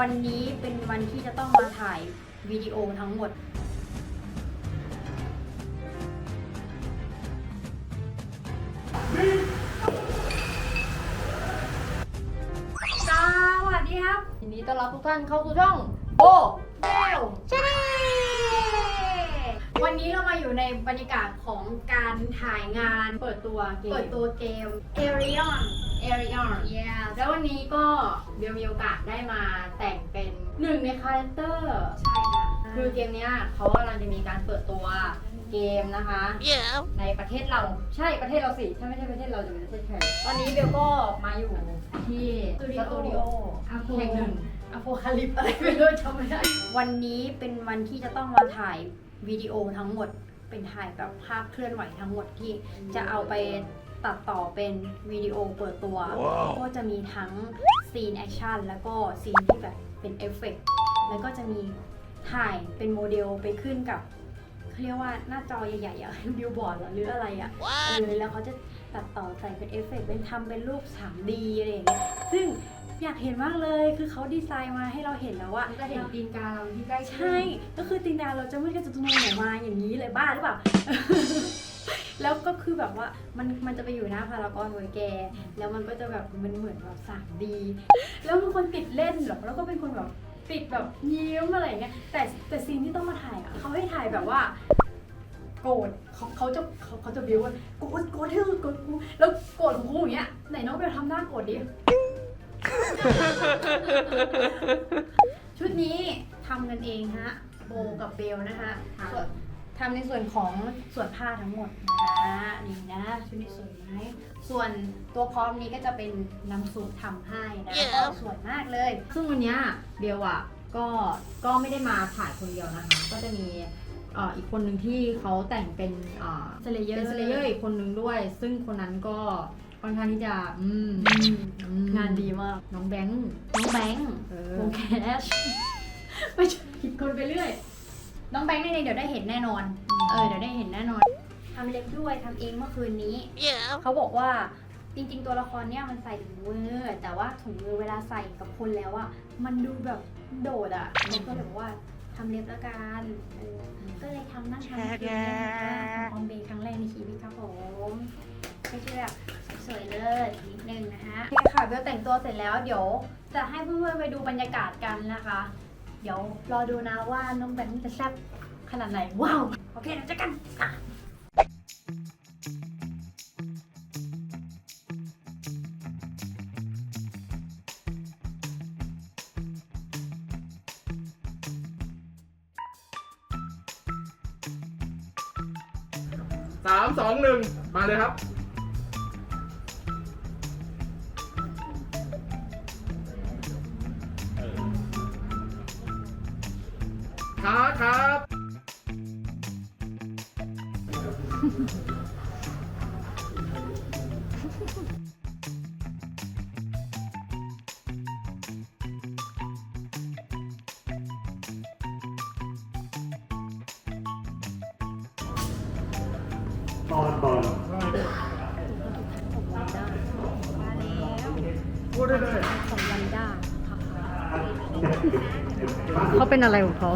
วันนี้เป็นวันที่จะต้องมาถ่ายวิดีโอทั้งหมด สวัสดีครับยินดีต้อนรับทุกท่านเข้าสู่ช่องโบเบลชาแนลวันนี้เรามาอยู่ในบรรยากาศของการถ่ายงานเปิดตัวเกมเปิดตัวเกม Arion เอริออน yeah แล้ววันนี้ก็เบลมีโอกาสได้มาแต่งเป็นหนึ่งในคาแรคเตอร์ ใช่ค่ะ คือเกมเนี้ยเขากำลังจะมีการเปิดตัวเกมนะคะในประเทศเรา ใช่ประเทศเราสิ ถ้าไม่ใช่ประเทศเราจะเป็นประเทศใครตอนนี้เบลก็มาอยู่ที่สตูดิโออาโแห่งหนึ่งอโพคาลิปอะไรไม่รู้จำไม่ได้ วันนี้เป็นวันที่จะต้องมาถ่ายวิดีโอทั้งหมด เป็นถ่ายแบบภาพเคลื่อนไหวทั้งหมดที่จะเอาไป ตัดต่อเป็นวิดีโอเปิดตัวก็จะมีทั้งซีนแอคชั่นแล้วก็ซีนที่แบบเป็นเอฟเฟกต์แล้วก็จะมีถ่ายเป็นโมเดลไปขึ้นกับเขาเรียกว่าหน้าจอใหญ่ๆอะบิลบอร์ดหรืออะไรอะเออแล้วเขาจะตัดต่อใส่เป็นเอฟเฟกต์เป็นทำเป็นรูป 3D อะไรอย่างเงี้ยซึ่งอยากเห็นมากเลยคือเขาดีไซน์มาให้เราเห็นแล้วว่าจะเห็นตีนกาเราที่ใกล้ชิดใช่ ก็คือตินดาเราจะไม่กระจุกนออกมาอย่างนี้เลยบ้าหรือเปล่า แล้วก็คือแบบว่ามันมันจะไปอยู่หน้าพารากอนไว้แก แล้วมันก็จะแบบมันเหมือนแบบสามดีแล้วเป็นคนติดเล่นหรอกแล้วก็เป็นคนแบบติดแบบยิ้มอะไรอย่างเงี้ยแต่แต่ซีนที่ต้องมาถ่ายอะเขาให้ถ่ายแบบว่าโกรธเขาเขาจะเขาเขาจะบิวว่าโกรธโกรธที่สุดโกรธกูแล้วโกรธของกูอย่างเงี้ยไหนน้องเบลทำหน้าโกรธดิชุดนี้ทำกันเองฮะโบกับเบลนะคะส่วน ทำในส่วนของส่วนผ้าทั้งหมดนะนี่นะชุดนี้สวยไหมส่วนตัวพร้อมนี้ก็จะเป็นน้ำซุปทำให้นะก็สวยมากเลย ซึ่งวันเนี้ยเบลอะก็ก็ไม่ได้มาถ่ายคนเดียวนะคะ ก็จะมีเอ่ออีกคนหนึ่งที่เขาแต่งเป็นเอ่อ Slayer เป็นสเลเยอร์อีกคนหนึ่งด้วย ซึ่งคนนั้นก็ค่อนข้างที่จะอืมอืมงานดีมากน้องแบงค์น้องแบงค์เออวงแคช น้องแบงค์ในเดี๋ยวได้เห็นแน่นอน เออเดี๋ยวได้เห็นแน่นอนทำเล็บด้วยทำเองเมื่อคืนนี้ เขาบอกว่าจริงๆ ตัวละครเนี่ยมันใส่ถุงมือ แต่ว่าถุงมือเวลาใส่กับคนแล้วอะมันดูแบบโดดอะเขาก็เลยบอกว่าทำเล็บละกันเออก็เลยทำนั่งทำเองนะคะคอมเบย์ครั้งแรกในชีวิตครับผมไม่ใช่แบบสวยๆเลยนิดนึงนะคะโอเคค่ะเบลแต่งตัวเสร็จแล้วเดี๋ยว จะให้เพื่อนๆไปดูบรรยากาศกันนะคะ เดี๋ยวรอดูนะว่าน้องแบงค์จะแซ่บขนาดไหน ว้าว โอเคเดี๋ยวเจอกันอะสามสองหนึ่งมาเลยครับ ครับครับ ตอนบอลพูดได้เลย ของวันด้าเเขาเป็นอะไรของเขา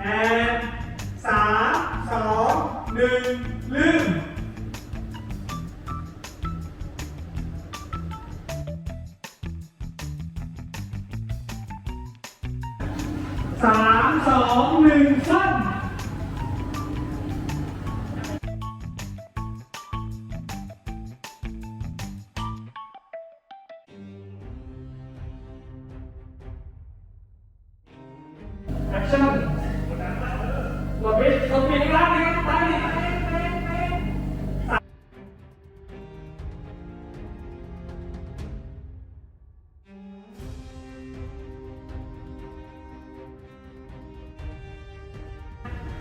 แอนสามสองหนึ่งลืม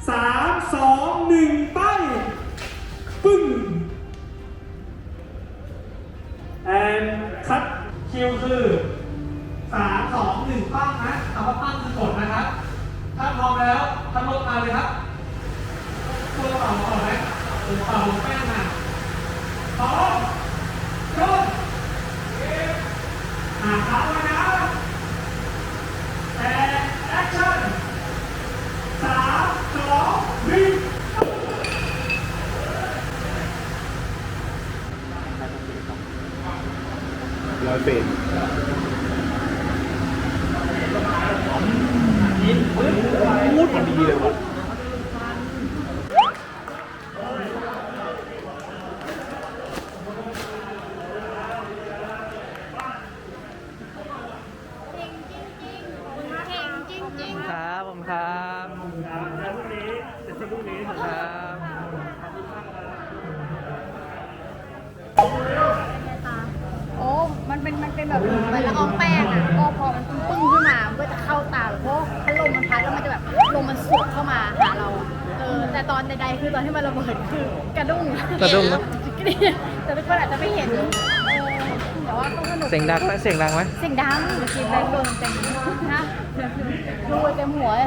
สามสองหนึ่งไปปึ้งแอนคัดคิวคือสามสองหนึ่งปั้งนะคำว่าปั้งคือกดนะครับ ถ้าพร้อมแล้วทั้งลงมาเลยครับกดเป็นเป่าแป้งอะพร้อมชนอะพร้อมแล้วนะแต่แอคชั่น องหนึ่ง ร้อยเฟรม พูดมันดีเลยวะ ครับผมครับ แล้วพรุ่งนี้เดี๋ยวพรุ่งนี้ ครับ โอ้ มันเป็นมันเป็นแบบเหมือนละอองแป้งอะก็พอมันปึ้งขึ้นมามันก็จะเข้าตาเพราะพัดลมมันพัดแล้วมันจะแบบลมมันสวดเข้ามาหาเราเออแต่ตอนใดๆคือตอนที่มันระเบิดคือกระดุ้งกระดุ้งนะ แต่ทุกคนอาจจะไม่เห็นเออแต่ว่าก็สนุก เสียงดังไหมเสียงดังไหมเสียงดังกินแรงโดนเต็มนะดูเต็มหัวเ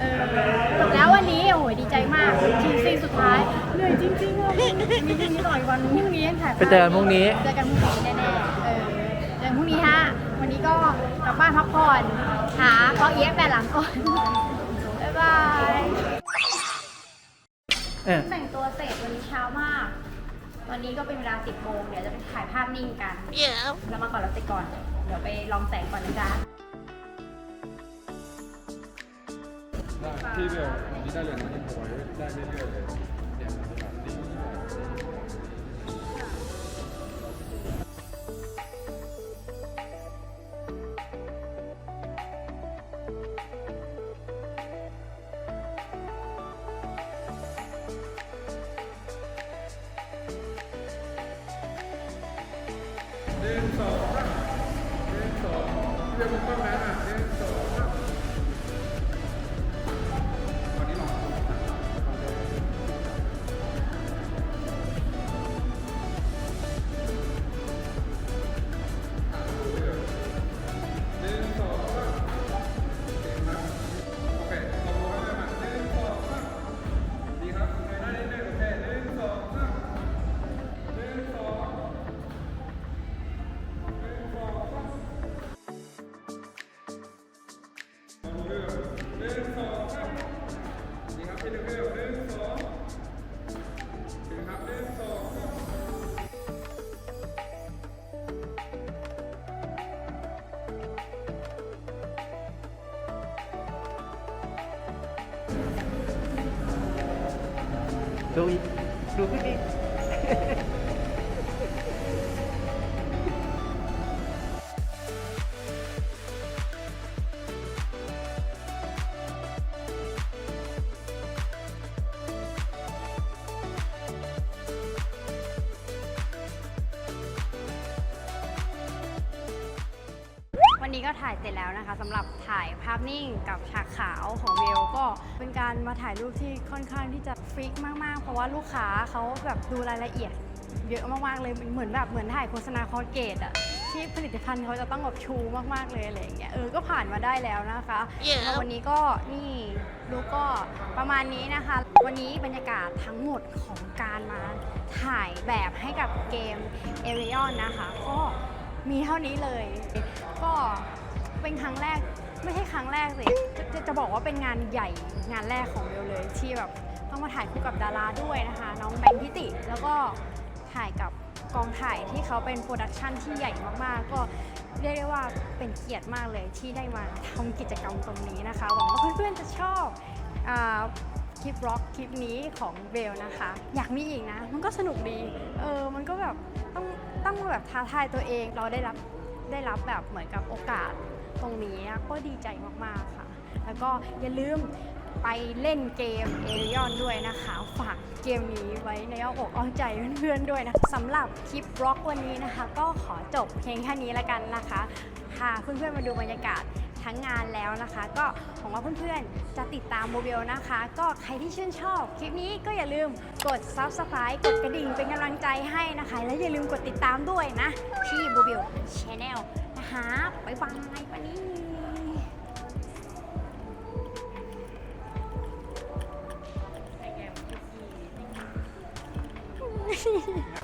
ออจบแล้ววันนี้โอ้โหดีใจมากทีซีสุดท้ายเหนื่อยจริงๆอะมีพรุ่งนี้ต่อยวันพรุ่งนี้ยังถ่ายภาพไปเจอกันพรุ่งนี้ เจอกันพรุ่งนี้แน่ๆเออเจอกันพรุ่งนี้ฮะวันนี้ก็กลับบ้านพักผ่อนหาเพราะเอี๊ยะแปดหลังก่อนบ๊ายบายเออแต่งตัวเสร็จวันนี้เช้ามากตอนนี้ก็เป็นเวลา10โมงเดี๋ยวจะไปถ่ายภาพนิ่งกัน เรามาก่อนเราเสร็จก่อน เดี๋ยวไปลองแสงก่อนนะจ๊ะ ที่เบลอันนี้ได้เลยนะที่พอยได้เรื่อยๆเลยเนี่ยแบบดีหนึ่งสองหนึ่งสองเรียกมันต้นแม่อะหนึ่ง ดูายเสร็จแล้วนะคะสำหรับถ่ายภาพนิ่งกับฉากขาวของเวลก็เป็นการมาถ่ายรูปที่ค่อนข้างที่จะฟิกมากๆ เพราะว่าลูกค้าเขาแบบดูรายละเอียด เยอะมากๆเลยเหมือนแบบเหมือนถ่ายโฆษณาคอร์เกตอะที่ผลิตภัณฑ์เขาจะต้องแบบชูมากๆเลยอะไรอย่างเงี้ยเออก็ผ่านมาได้แล้วนะคะแล้ววันนี้ก็นี่ลูกก็ประมาณนี้นะคะ วันนี้บรรยากาศทั้งหมดของการมาถ่ายแบบให้กับเกมเอริออนนะคะ ก็มีเท่านี้เลย ก็ เป็นครั้งแรกไม่ใช่ครั้งแรกสิจะจะจะบอกว่าเป็นงานใหญ่งานแรกของเบลเลยที่แบบต้องมาถ่ายคู่กับดาราด้วยนะคะ น้องแบงค์พิติ แล้วก็ถ่ายกับกองถ่ายที่เขาเป็นโปรดักชันที่ใหญ่มากๆ ก็เรียกได้ว่าเป็นเกียรติมากเลยที่ได้มาทำกิจกรรมตรงนี้นะคะหวังว่าเพื่อนๆจะชอบอาคลิปร็อกคลิปนี้ของเบลนะคะ อยากมีอีกนะ มันก็สนุกดี เออ มันก็แบบต้องต้องแบบท้าทายตัวเอง เราได้รับได้รับแบบเหมือนกับโอกาส ตรงนี้ก็ดีใจมากๆค่ะ แล้วก็อย่าลืมไปเล่นเกมเอริออนด้วยนะคะ ฝากเกมนี้ไว้ในอ้ออกอ้อใจเพื่อนๆด้วยนะคะสำหรับคลิปบล็อกวันนี้นะคะ ก็ขอจบเพียงแค่นี้ละกันนะคะพาเพื่อนๆมาดูบรรยากาศทั้งงานแล้วนะคะ ก็หวังว่าเพื่อนๆจะติดตามโมเบลนะคะ ก็ใครที่ชื่นชอบคลิปนี้ก็อย่าลืมกด subscribe กดกระดิ่งเป็นกำลังใจให้นะคะ และอย่าลืมกดติดตามด้วยนะ ที่โมเบลช ครับบ๊ายบไยปนี่ไอแ